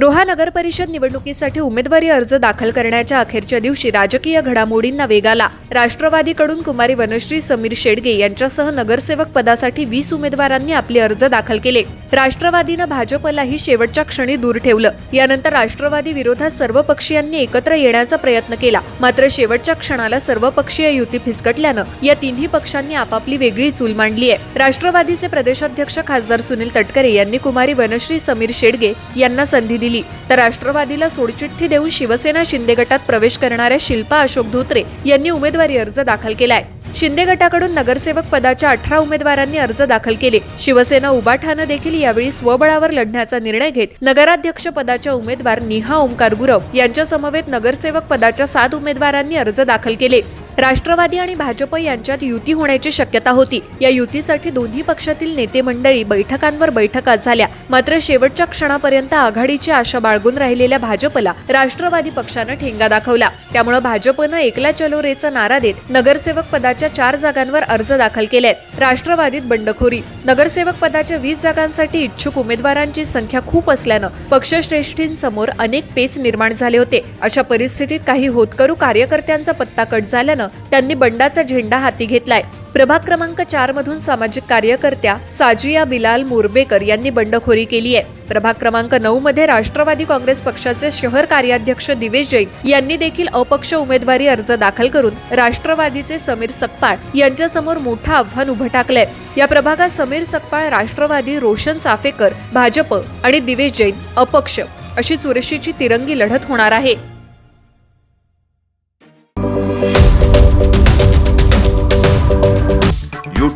रोहा नगर परिषद निवडणुकीसाठी उमेदवारी अर्ज दाखल करण्याच्या अखेरच्या दिवशी राजकीय घडामोडींना वेग आला. राष्ट्रवादीकडून कुमारी वनश्री समीर शेडगे यांच्यासह नगरसेवक पदासाठी वीस उमेदवारांनी आपले अर्ज दाखल केले. राष्ट्रवादीनं भाजपलाही शेवटच्या क्षणी दूर ठेवलं. यानंतर राष्ट्रवादी विरोधात सर्व पक्षीयांनी एकत्र येण्याचा प्रयत्न केला. मात्र शेवटच्या क्षणाला सर्वपक्षीय युती फिसकटल्यानं या तिन्ही पक्षांनी आपापली वेगळी चूल मांडली आहे राष्ट्रवादीचे प्रदेशाध्यक्ष खासदार सुनील तटकरे यांनी कुमारी वनश्री समीर शेडगे यांना संधी दिली. तर राष्ट्रवादीला सोडचिठ्ठी देऊन शिवसेना शिंदे गटात प्रवेश करणाऱ्या शिल्पा अशोक धोत्रे यांनी उमेदवारी अर्ज दाखल केलाय. शिंदे गटाकडून नगरसेवक पदाच्या अठरा उमेदवारांनी अर्ज दाखल केले. शिवसेना उबाठानं देखील यावेळी स्वबळावर लढण्याचा निर्णय घेत नगराध्यक्ष पदाच्या उमेदवार निहा ओमकार गुरव यांच्या समवेत नगरसेवक पदाच्या सात उमेदवारांनी अर्ज दाखल केले. राष्ट्रवादी आणि भाजप यांच्यात युती होण्याची शक्यता होती. या युतीसाठी दोन्ही पक्षातील नेते मंडळी बैठकांवर बैठका झाल्या. मात्र शेवटच्या क्षणापर्यंत आघाडीची आशा बाळगून राहिलेल्या भाजपला राष्ट्रवादी पक्षानं ठेंगा दाखवला. त्यामुळे भाजपनं एकला चलो रेचा नारा देत नगरसेवक पदाच्या चार जागांवर अर्ज दाखल केलेत. राष्ट्रवादीत बंडखोरी. नगरसेवक पदाच्या वीस जागांसाठी इच्छुक उमेदवारांची संख्या खूप असल्यानं पक्षश्रेष्ठींसमोर अनेक पेच निर्माण झाले होते. अशा परिस्थितीत काही होतकरू कार्यकर्त्यांचा पत्ता कट झाल्यानं त्यांनी बंडाचा झेंडा हाती घेतलाय. प्रभाग क्रमांक चार मधून सामाजिक कार्यकर्त्या साजिया बिलाल मुरबेकर यांनी बंडखोरी केली आहे. प्रभाग क्रमांक नऊ मध्ये राष्ट्रवादी काँग्रेस पक्षाचे शहर कार्याध्यक्ष दिवेश जैन यांनी देखील अपक्ष उमेदवारी अर्ज दाखल करून राष्ट्रवादीचे समीर सकपाळ यांच्यासमोर मोठं आव्हान उभं टाकलंय. या प्रभागात समीर सकपाळ राष्ट्रवादी रोशन चाफेकर भाजप आणि दिवेश जैन अपक्ष. अशी चुरशीची तिरंगी लढत होणार आहे.